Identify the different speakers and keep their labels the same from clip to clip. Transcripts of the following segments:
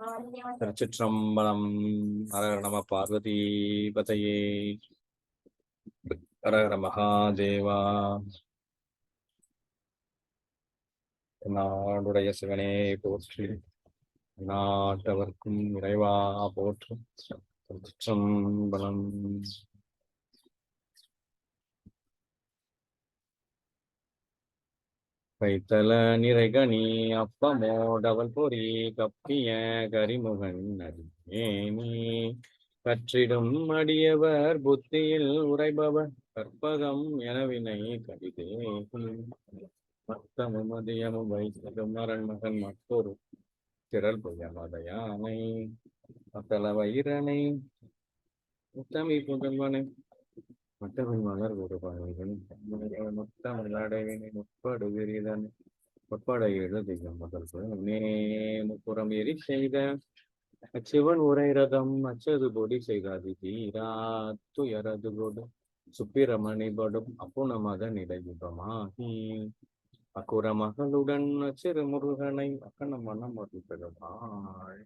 Speaker 1: திருச்சிற்றம்பலம் ஹரஹர நம பார்வதி பதையே. ஹரஹர மகாதேவா. நாடுடைய சிவனே போற்றி. நாட்டவர்க்கும் நிறைவா போற்றும். திருச்சிற்றம்பலம். கைத்தல நிறைகனி அப்பமோடவள் பொறி கப்பிய கரிமுகன் அடியேனி கற்றிடும் அடியவர் புத்தியில் உரைபவர் கற்பகம் எனவினை கவிதே மத்தமும் மதியமும் வைத்ததும் மரண்மகன் மற்றொரு திரள் பொய்யமதையானை மத்தல வைரனை முத்தமி புதல்வனை. மட்டவன் மலர் ஒரு மொத்தம் முத்தமிழ் அடைவினை முற்படுகிறதன் முற்பட எழுதியும் முதல் நே எரி செய்த அச்சிவன் உரை ரதம் அச்சது பொடி செய்தாதி தீரா துயரது கொடு. சுப்பிரமணிபடும் அப்புணமத நிலையுகமாகி. அக்குற மகளுடன் அச்சிறு முருகனை அக்கண மனம் ஒரு பெருமாள்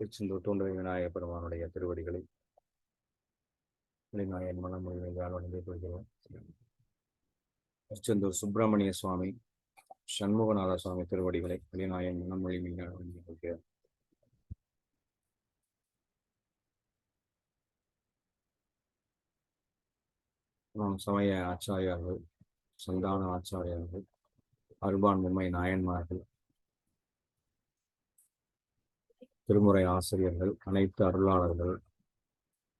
Speaker 1: திருச்செந்தூர் தோன்றிய விநாயகப் பெருமானுடைய திருவடிகளை விநாயகன் மனம் முழுமையால் வணங்கிக் கொள்கிறோம். திருச்செந்தூர் சுப்பிரமணிய சுவாமி சண்முகநாத சுவாமி திருவடிகளை விநாயகன் மனம் முழுமையால் வணங்கிக் கொள்கிறோம். நாம் சமய ஆச்சாரியார்கள் சந்தான ஆச்சாரியார்கள் அருபான் நாயன்மார்கள் திருமுறை ஆசிரியர்கள் அனைத்து அருளாளர்கள்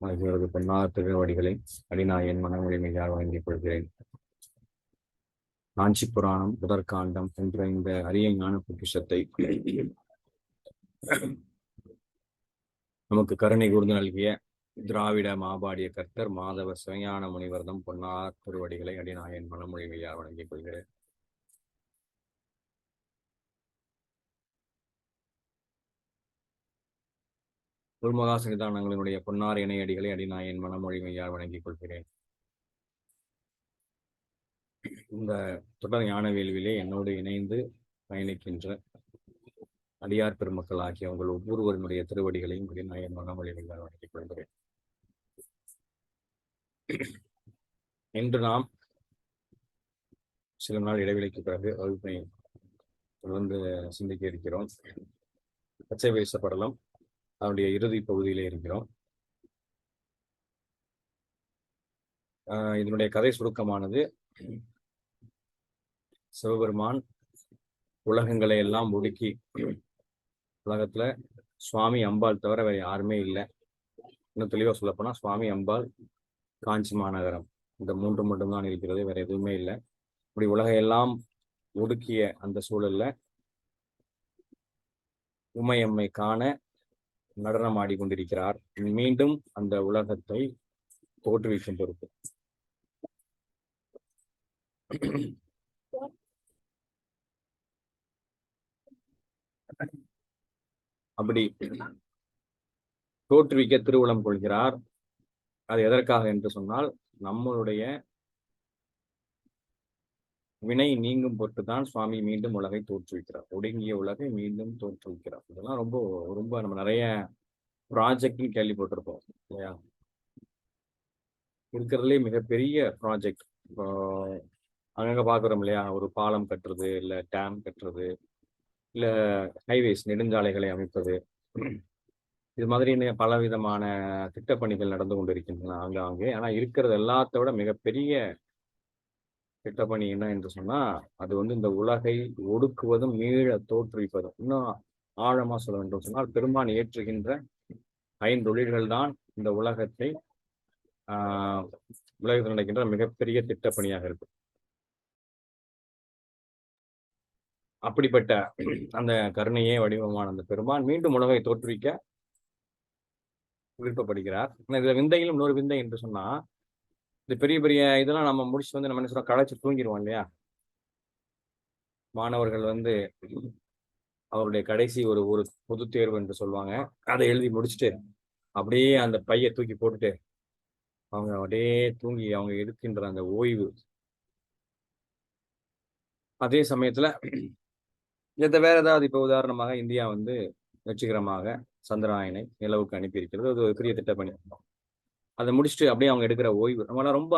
Speaker 1: ஆகியோரது பொன்னார் திருவடிகளை அடிநாயன் மனமொழிமையாக வழங்கிக் கொள்கிறேன். காஞ்சி புராணம் முதற்காண்டம் என்ற இந்த அரிய ஞான பொக்கிஷத்தை நமக்கு கருணை கூர்ந்து நல்கிய திராவிட மாபாடிய கர்த்தர் மாதவ சிவஞான முனிவர்தம் பொன்னார் திருவடிகளை அடிநாயன் மனமொழிமையாக வழங்கிக் கொள்கிறேன். குருமகா சன்னிதானங்களினுடைய பொன்னார் இணையடிகளை அடி நான் என் மனமொழிமையால் வணங்கிக் கொள்கிறேன். இந்த தொடர் ஞான வேள்வியிலே என்னோடு இணைந்து பயணிக்கின்ற அடியார் பெருமக்கள் ஆகிய உங்கள் ஒவ்வொருவருடைய திருவடிகளையும் அடி நான் என் மனமொழிமையால் வணங்கிக் கொள்கிறேன். இன்று நாம் சில நாள் இடைவெளிக்கு பிறகு வகுப்பினை தொடர்ந்து சிந்திக்க இருக்கிறோம். பச்சை பேசப்படலாம் அதனுடைய இறுதி பகுதியிலே இருக்கிறோம். ஆஹ் இதனுடைய கதை சுருக்கமானது. சிவபெருமான் உலகங்களை எல்லாம் ஒடுக்கி உலகத்துல சுவாமி அம்பாள் தவிர வேற யாருமே இல்லை. இன்னும் தெளிவா சொல்லப்போனா சுவாமி அம்பாள் காஞ்சி மாநகரம். இந்த மூன்று மட்டும்தான் இருக்கிறது வேற எதுவுமே இல்லை. இப்படி உலகையெல்லாம் ஒடுக்கிய அந்த சூழல்ல உமையம்மை காண நடனம் ஆடிக்கொண்டிருக்கிறார். மீண்டும் அந்த உலகத்தை தோற்றுவிக்கும் பொறுப்பு அப்படி தோற்றுவிக்க திருவுளம் கொள்கிறார். அது எதற்காக என்று சொன்னால் நம்மளுடைய வினை நீங்கும் பொருட்டுதான் சுவாமி மீண்டும் உலகை தோற்றுவிக்கிறார். ஒடுங்கிய உலகை மீண்டும் தோற்றுவிக்கிறார். இதெல்லாம் ரொம்ப ரொம்ப நம்ம நிறைய ப்ராஜெக்ட்னு கேள்விப்பட்டிருப்போம் இல்லையா? இருக்கிறதுலே மிகப்பெரிய ப்ராஜெக்ட் இப்போ அங்கங்க பாக்குறோம் இல்லையா? ஒரு பாலம் கட்டுறது இல்ல டேம் கட்டுறது இல்ல ஹைவேஸ் நெடுஞ்சாலைகளை அமைப்பது. இது மாதிரி பல விதமான திட்டப்பணிகள் நடந்து கொண்டிருக்கின்றன ஆங்காங்கே. ஆனா இருக்கிறது எல்லாத்த விட மிகப்பெரிய திட்டப்பணி என்ன என்று சொன்னா அது வந்து இந்த உலகை ஒடுக்குவதும் மீள தோற்றுவிப்பதும். இன்னும் ஆழமா சொல்ல வேண்டும் சொன்னால் பெருமான் ஏற்றுகின்ற ஐந்தொழில்கள் தான் இந்த உலகத்தை ஆஹ் உலகத்தில் நடக்கின்ற மிகப்பெரிய திட்டப்பணியாக இருக்கு. அப்படிப்பட்ட அந்த கருணையே வடிவமான அந்த பெருமான் மீண்டும் உலகை தோற்றுவிக்க விருப்பப்படுகிறார். இதுல விந்தையிலும் இன்னொரு விந்தை என்று சொன்னா இந்த பெரிய பெரிய இதெல்லாம் நம்ம முடிச்சு வந்து நம்ம என்ன சொல்றோம் களைச்சு தூங்கிடுவோம் இல்லையா? மாணவர்கள் வந்து அவருடைய கடைசி ஒரு ஒரு பொது தேர்வு என்று சொல்லுவாங்க. அதை எழுதி முடிச்சுட்டு அப்படியே அந்த பைய தூக்கி போட்டுட்டு அவங்க அப்படியே தூங்கி அவங்க எடுக்கின்ற அந்த ஓய்வு. அதே சமயத்துல இதை வேற ஏதாவது இப்போ உதாரணமாக இந்தியா வந்து வெற்றிகரமாக சந்திராயனை நிலவுக்கு அனுப்பியிருக்கிறது. அது ஒரு பெரிய திட்டப்பணி. அதை முடிச்சுட்டு அப்படியே அவங்க எடுக்கிற ஓய்வு. நம்மளாம் ரொம்ப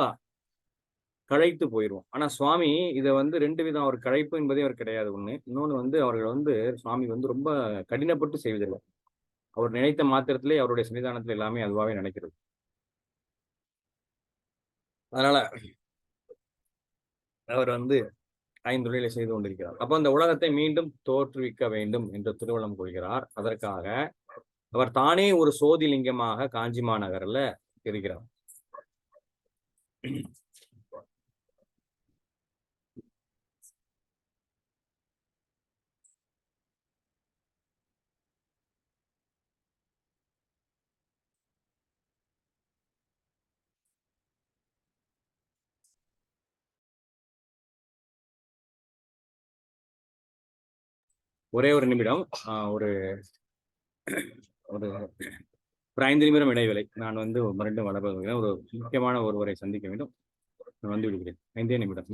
Speaker 1: கழைத்து போயிடுவோம் ஆனா சுவாமி இதை வந்து ரெண்டு விதம் அவர் கழைப்பு என்பதே அவர் கிடையாது ஒண்ணு. இன்னொன்னு வந்து அவர்கள் வந்து சுவாமி வந்து ரொம்ப கடினப்பட்டு செய்வதில்லை. அவர் நினைத்த மாத்திரத்திலே அவருடைய சன்னிதானத்தில் எல்லாமே அதுவாகவே நினைக்கிறது அதனால அவர் வந்து ஐந்தொழிலை செய்து கொண்டிருக்கிறார். அப்போ அந்த உலகத்தை மீண்டும் தோற்றுவிக்க வேண்டும் என்று திருவள்ளம் கொள்கிறார் அதற்காக அவர் தானே ஒரு சோதிலிங்கமாக காஞ்சி மாநகர்ல இருக்கிறார் ஒரே ஒரு நிமிடம் ஆஹ் ஒரு ஒரு ஒரு ஐந்து நிமிடம் இடைவேளை. நான் வந்து மறுபடியும் வளர்ப்பது ஒரு முக்கியமான ஒருவரை சந்திக்க வேண்டும். நான் வந்து விடுகிறேன் ஐந்தே நிமிடம்.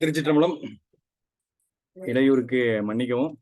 Speaker 1: திருச்சிற்றம்பலம். இடையூறுக்கு மன்னிக்கவும்.